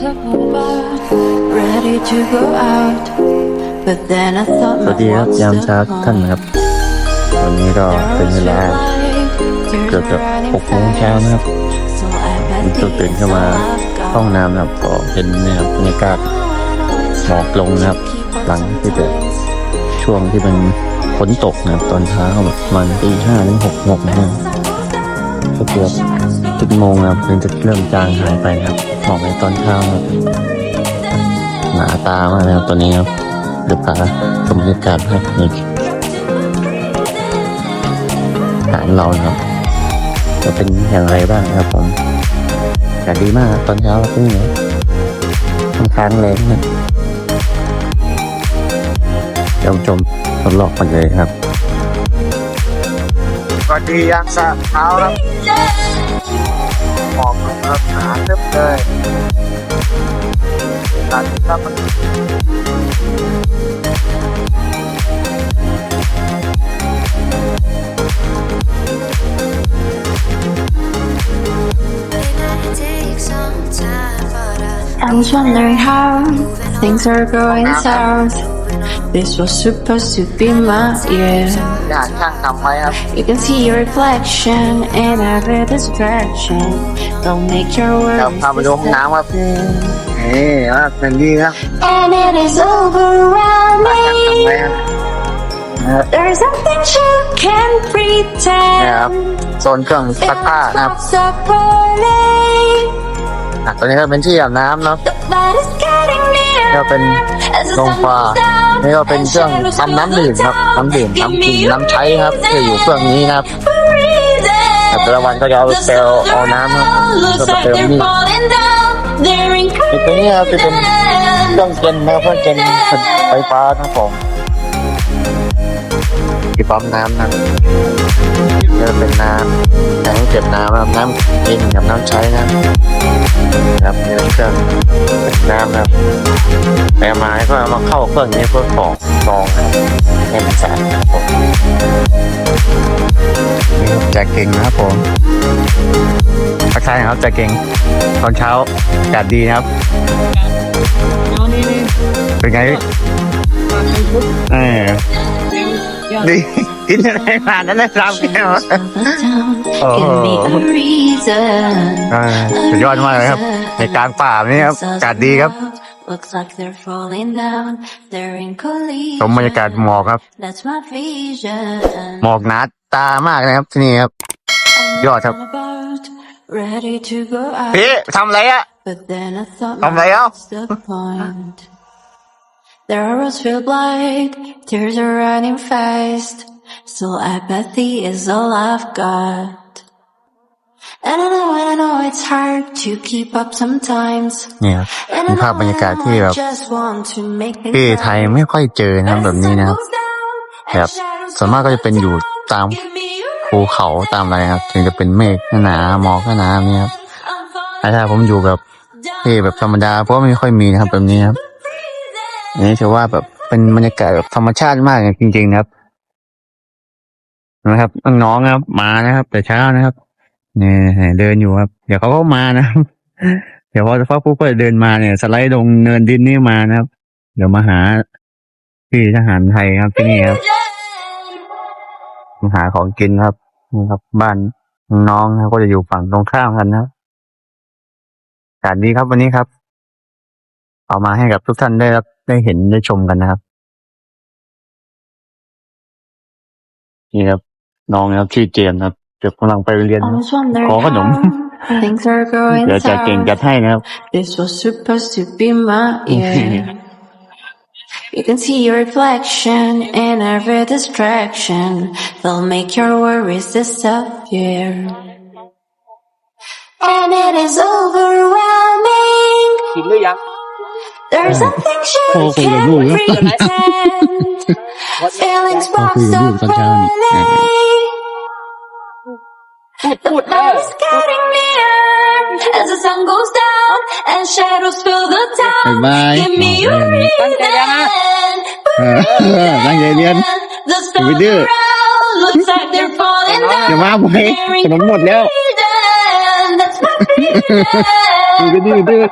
สวัสดีครับยามเช้าทุกท่านนะครับ วันนี้ก็เป็นเวลาเกือบจะหกโมงเช้านะครับผมตื่นตื่นเข้ามาห้องน้ำนะครับก็เห็นเนะครับบรรยากาศหมอกลงนะครับ หลังที่จะช่วงที่เป็นฝนตกนะครับตอนเช้าแบบประมันตีห้าถึงหกโมงนะครับก็เกือบ สิบโมงครับถึงจะเริ่มจางหายไปครับหมอกในตอนเช้าครับหนาตามากนะครับตัวนี้ครับเดี๋ยวพาชมบรรยากาศครับนี่ฐานเราครับ จะเป็นอย่างไรบ้างครับผมอากาศดีมากตอนเช้าที่นี่ค่อนข้างแรงนะเดี๋ยวชมทดลองกันเลยครับ สวัสดียามเช้าครับ ครับหนาเริ่มเลยตอนนี้ครับมัน I was wondering how things are going south. This was supposed to be my year. ญาติช่างทำไว้ครับ You can see your reflection in every distraction. Don't make your เรา words พาไปดูห้องน้ำครับ disappear. นี่ว่าเป็นดีครับ And it is ช่างทำไว้ overwhelming. ครับ There's something you can เนี่ยครับ pretend. โซนเครื่องซักผ้านะครับ It's not falling. อ่ะตัวนี้ก็เป็นที่อาบน้ำเนาะ The light is getting near. ก็เป็น As the โรง sun ปลา goes down นี่ก็เป็นเครื่อง and shadows ทำน้ำดื่มครับ fill the น้ำดื่ม town. น้ำ Give กิน me น้ำใช้ครับที่อยู่เครื่องนี้นะครับ a reason. แต่แต่ละวันก็จะเอาไปเซลล์เอาน้ำครับ Looks ก็ไป like เซลล์ they're นี่ falling down. They're ไอ้ตัวนี้ครับจะเป็นเครื่องเจนนะครับเครื่องเจนไฟฟ้านะครับผมที่ปั๊มน้ำนะครับจะเป็นน้ำแทงเก็บน้ำนะครับน้ำกินกับน้ำใช้นะ ครับนี่เป็นเครื่องเป็นน้ำนะครับแต่เอามาก็เอามาเข้าเครื่องนี้เพื่อกรองกรองนะครับให้มันสะอาดนะครับผมนี่ครับแจกเก่งนะครับผมทักทายครับแจกเก่งตอนเช้าอากาศดีนะครับเอานี่นี่เป็นไงมาทั้งชุดเออยอดดี กินอะไรมานั่นแหละครับแก้ว Fill the town. Give me a reason. เออสุดยอดมากเลยครับ ในกลางป่านี่ครับอากาศดีครับ Looks like they're falling down. They're in ชมบรรยากาศ collision. หมอกครับ That's my vision. หมอกหนาตามากเลยครับที่นี่ครับ ยอดครับ About, ready to go out. พี่ทำอะไรอะ But then I thought, Ông thấy không? what's the point? Their arrows feel blind, tears are running fast. Still, apathy is all I've got. And I know, and I know it's hard to keep up sometimes. เนี่ยครับ And เป็น I ภาพ know, บรรยากาศ and I ที่ know แบ I บ just want to make things ที่ไทย right. ไม่ค่อยเจอนะครับแบบนี้นะครับแบบส่วนมากก็จะเป็นอยู่ตามภูเขาตามอะไรครับ ถึงจะเป็นเมฆหนาๆหมอกหนาๆเนี่ยครับแต่ถ้าผมอยู่แบบที่แบบธรรมดาเพราะว่าไม่ค่อยมีนะครับ แบบนี้ครับ อันนี้ถือว่าแบบเป็นบรรยากาศแบบธรรมชาติมากจริงๆนะครับ นะครับน้องๆครับ มานะครับ แต่เช้านะครับเนี่ยเดินอยู่ครับ เดี๋ยวเขาก็มานะครับเดี๋ยวพอจะฟักปุ๊บก็จะเดินมาเนี่ย สไลด์ลงเนินดินนี่มานะครับ เดี๋ยวมาหาพี่ทหารไทยครับที่นี่ครับมาหาของกินครับนี่ครับ บ้านน้องครับก็จะอยู่ฝั่งตรงข้ามกันนะครับอากาศดีครับวันนี้ครับ เอามาให้กับทุกท่านได้รับได้เห็นได้ชมกันนะครับนี่ครับ น้องนะครับชื่อเจมส์ครับเดี๋ยวกำลังไปเรียน I นะ was wondering Có cái đúng. how things are going เดี๋ยวจะเก่งจัด south. ให้นะครับ This was supposed to be my year. You can see your reflection in every distraction. They'll make your worries disappear. And it is overwhelming. กินหรือยัง There's something you Cô không được vui can't lắm. pretend. Feelings Cô không được boxed vui up con trai này. early. พูด พูด The light is getting near as the sun goes down and shadows fill the บ๊าย town. บาย Give me a ตั้งใจยังนะ reason. ตั้งใจเรียน The stars we do. around looks like they're falling จะ down. มาไหมขนมหมดแล้ว Reason. That's my reason. ดูดื้อดื้อ